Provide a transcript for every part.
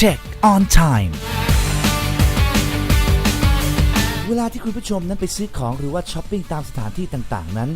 Check on time เวลาที่คุณผู้ชมนั้นไปซื้อของหรือว่าช้อปปิ้งตามสถานที่ต่างๆ นั้น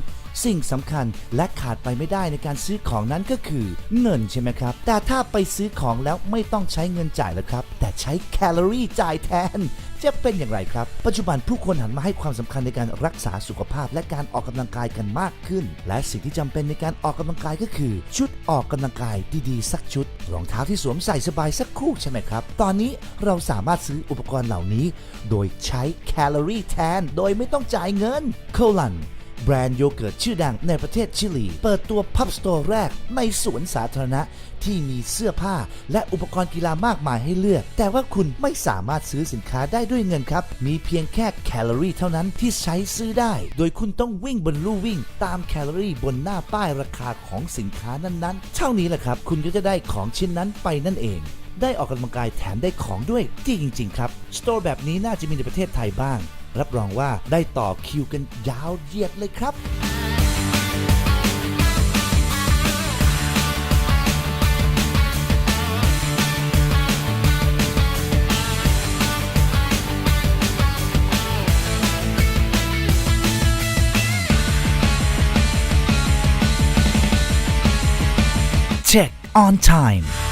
สิ่งสำคัญและขาดไปไม่ได้ในการซื้อของนั้นก็คือเงินใช่ไหมครับ แต่ถ้าไปซื้อของแล้วไม่ต้องใช้เงินจ่ายแล้วครับ แต่ใช้แคลอรี่จ่ายแทน จะเป็นอย่างไรครับ ปัจจุบันผู้คนหันมาให้ความสำคัญในการรักษาสุขภาพและการออกกำลังกายกันมากขึ้น และสิ่งที่จำเป็นในการออกกำลังกายก็คือ ชุดออกกำลังกายดีๆสักชุดรองเท้าที่สวมใส่สบายสักคู่ใช่ไหมครับ ตอนนี้เราสามารถซื้ออุปกรณ์เหล่านี้ โดยใช้แคลอรี่แทน โดยไม่ต้องจ่ายเงินโคลัน แบรนด์โยเกิร์ตชื่อดังในประเทศชิลี เปิดตัวพับสโตร์แรกในสวนสาธารณะที่มีเสื้อผ้าและอุปกรณ์กีฬามากมายให้เลือก แต่ว่าคุณไม่สามารถซื้อสินค้าได้ด้วยเงินครับ มีเพียงแค่แคลอรี่เท่านั้นที่ใช้ซื้อได้ โดยคุณต้องวิ่งบนลู่วิ่ง ตามแคลอรี่บนหน้าป้ายราคาของสินค้านั้นๆ เท่านี้แหละครับ คุณก็จะได้ของชิ้นนั้นไปนั่นเองได้ออกกำลังกายแถมได้ของด้วยที่จริง ๆ ครับ สโตร์แบบนี้น่าจะมีในประเทศไทยบ้าง รับรองว่าได้ต่อคิวกันยาวเหยียดเลยครับ Check on time